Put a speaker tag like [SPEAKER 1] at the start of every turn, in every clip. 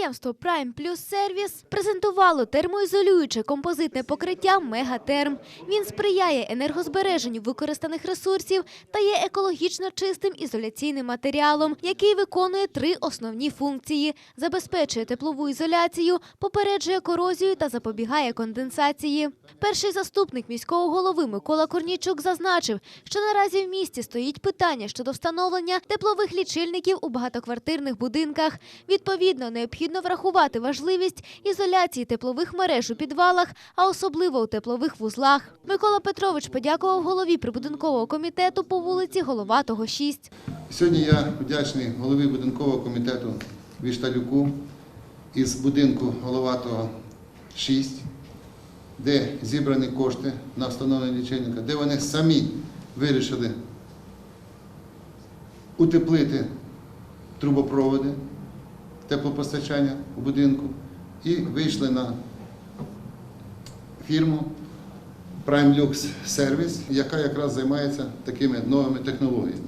[SPEAKER 1] Підприємство Prime Plus Service презентувало термоізолююче композитне покриття Мегатерм. Він сприяє енергозбереженню використаних ресурсів та є екологічно чистим ізоляційним матеріалом, який виконує три основні функції: забезпечує теплову ізоляцію, попереджує корозію та запобігає конденсації. Перший заступник міського голови Микола Корнійчук зазначив, що наразі в місті стоїть питання щодо встановлення теплових лічильників у багатоквартирних будинках. Відповідно, необхідно врахувати важливість ізоляції теплових мереж у підвалах, а особливо у теплових вузлах. Микола Петрович подякував голові прибудинкового комітету по вулиці Головатого 6.
[SPEAKER 2] Сьогодні я вдячний голові будинкового комітету Вішталюку із будинку Головатого 6, де зібрані кошти на встановлення лічильника, де вони самі вирішили утеплити трубопроводи теплопостачання у будинку і вийшли на фірму Prime Lux Service, яка якраз займається такими новими технологіями.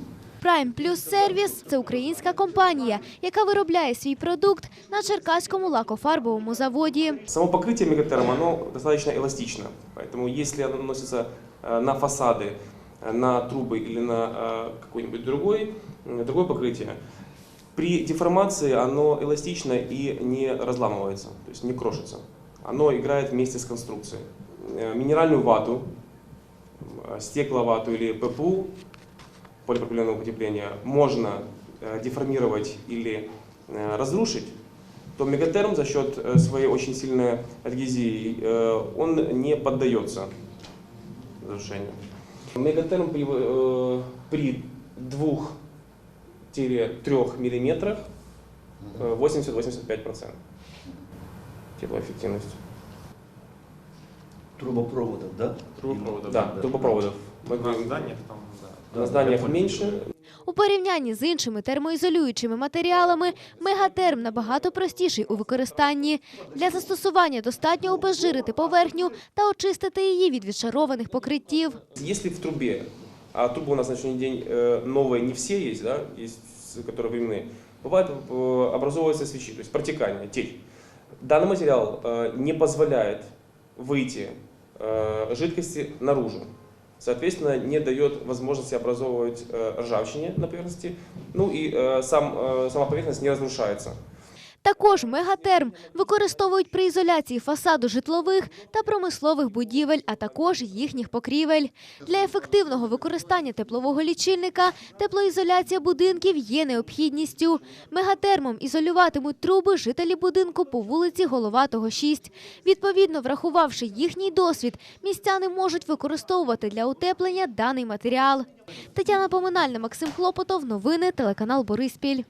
[SPEAKER 1] Prime Plus Service – це українська компанія, яка виробляє свій продукт на Черкаському лакофарбовому заводі.
[SPEAKER 3] Само покрытие мегатерм, оно достаточно эластично. Поэтому если оно наносится э, на фасады, э, на трубы или на э, какое-нибудь другой, м, другое покрытие, При деформации оно эластично и не разламывается, то есть не крошится. Оно играет вместе с конструкцией. Э, Минеральную вату, э, стекловату или ППУ, полипропиленового потепления, можно э, деформировать или разрушить, то мегатерм за счет своей очень сильной адгезии, он не поддается разрушению. Мегатерм при, при 2-3 миллиметрах э, 80-85% теплоэффективность.
[SPEAKER 4] трубопроводов, да?
[SPEAKER 5] Трубопроводов,
[SPEAKER 3] Да,
[SPEAKER 5] да.
[SPEAKER 3] трубопроводов. Мы
[SPEAKER 5] На
[SPEAKER 3] говорим,
[SPEAKER 5] зданиях там, да.
[SPEAKER 3] на зданиях меньше,
[SPEAKER 1] У порівнянні з іншими термоізолюючими матеріалами мегатерм набагато простіший у використанні. Для застосування достатньо обезжирити поверхню та очистити її від відшарованих покриттів.
[SPEAKER 3] Если в трубе, а трубы у нас на сегодняшний день э, новые не все есть, да, есть, которые временные, бывает э, образовываются свечи, то есть протекание, течь. Данный материал э, не позволяет выйти жидкости наружу. Соответственно, не дает возможности образовывать ржавчине на поверхности, ну и сам, сама поверхность не разрушается.
[SPEAKER 1] Також мегатерм використовують при ізоляції фасаду житлових та промислових будівель, а також їхніх покрівель. Для ефективного використання теплового лічильника теплоізоляція будинків є необхідністю. Мегатермом ізолюватимуть труби жителі будинку по вулиці Головатого 6. Відповідно, врахувавши їхній досвід, містяни можуть використовувати для утеплення даний матеріал. Тетяна Поминальна, Максим Хлопотов. Новини телеканал Бориспіль.